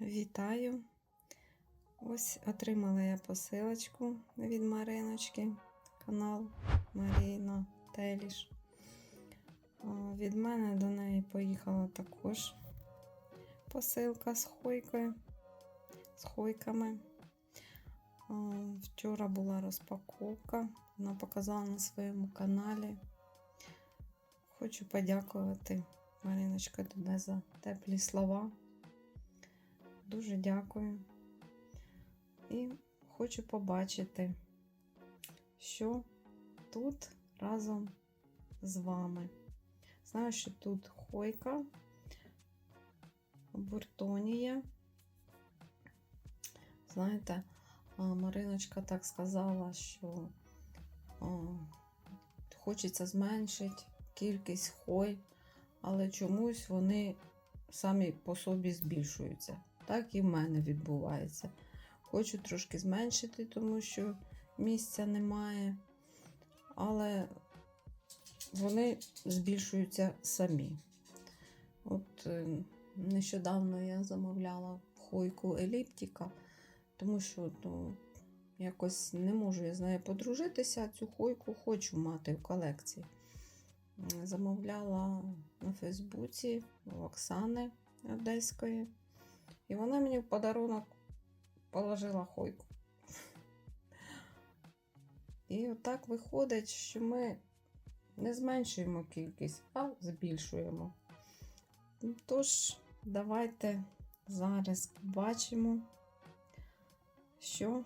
Вітаю! Ось отримала я посилочку від Мариночки, канал Маріна Теліш. Від мене до неї поїхала також посилка з хойкою, з хойками. Вчора була розпаковка, вона показала на своєму каналі. Хочу подякувати, Мариночка, тебе за теплі слова. Дуже дякую. І хочу побачити, що тут разом з вами. Знаю, що тут хойка, буртонія. Знаєте, Мариночка так сказала, що хочеться зменшити кількість хой, але чомусь вони самі по собі збільшуються. Так і в мене відбувається. Хочу трошки зменшити, тому що місця немає, але вони збільшуються самі. От е, нещодавно я замовляла хойку еліптика, тому що ну, якось не можу я з нею подружитися, цю хойку хочу мати в колекції. Замовляла на Фейсбуці у Оксани Одеської. І вона мені в подарунок положила хойку. І отак виходить, що ми не зменшуємо кількість, а збільшуємо. Ну, Тож, давайте зараз побачимо, що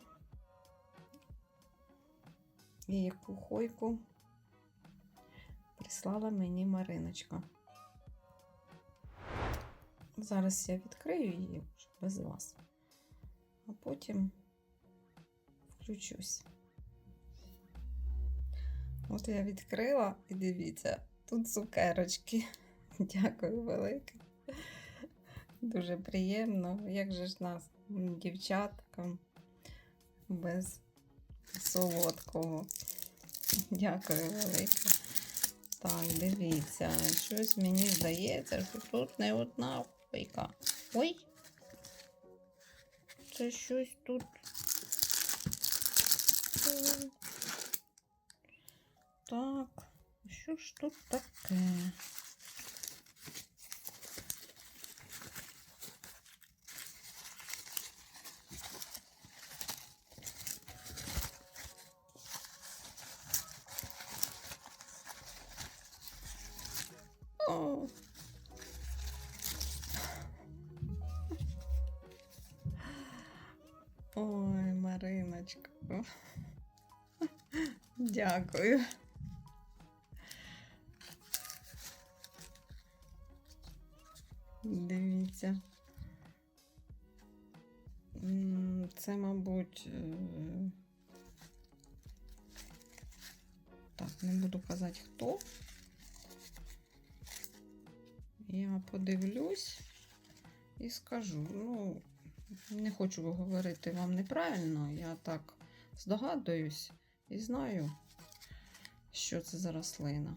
і яку хойку прислала мені Мариночка. Зараз я відкрию її без вас, а потім включусь. От я відкрила і дивіться, тут цукерочки. Дякую велике. Дуже приємно. Як же ж нас, дівчаткам, без солодкого. Дякую велике. Так, дивіться, щось мені здається, що тут не одна фойка. Ой! Це щось тут. Так, що ж тут таке? Мариночка. Дякую. Дивіться. Це, мабуть. е, Так, не буду казати хто. Я подивлюсь і скажу. Ну, не хочу говорити вам неправильно, я так здогадуюсь і знаю, що це за рослина.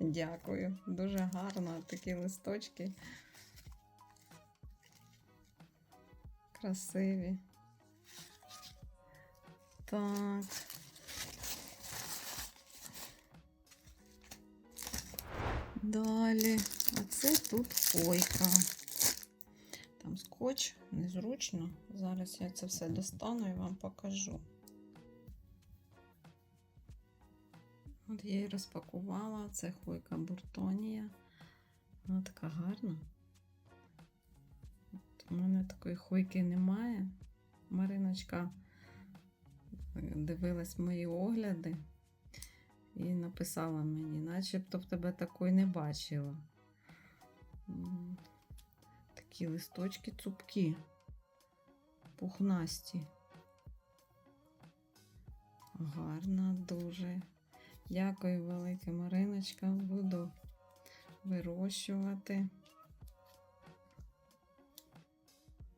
Дякую, дуже гарно такі листочки. Красиві. Так. Далі. А це тут койка. Там скотч, незручно. Зараз я це все достану і вам покажу. От я її розпакувала. Це хойка Буртонія. Вона така гарна. От у мене такої хойки немає. Мариночка дивилась мої огляди і написала мені, начебто в тебе такої не бачила. Такі листочки цупкі, пухнасті. Гарна дуже. Дякую, велике Мариночка. Буду вирощувати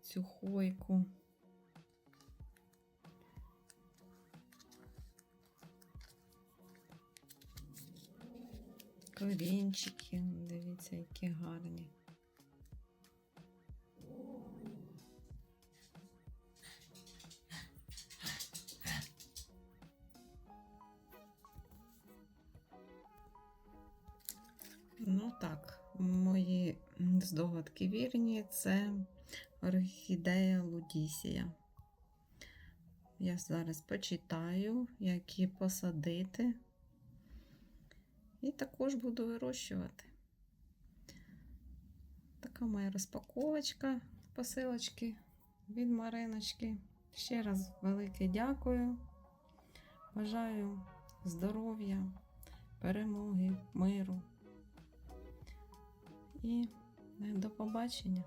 цю хойку. Камінчики, дивіться, які гарні. Ну так, мої здогадки вірні це орхідея Лудісія. Я зараз почитаю, які посадити. І також буду вирощувати. Така моя розпаковочка посилочки від Мариночки. Ще раз велике дякую. Бажаю здоров'я, перемоги, миру. І до побачення.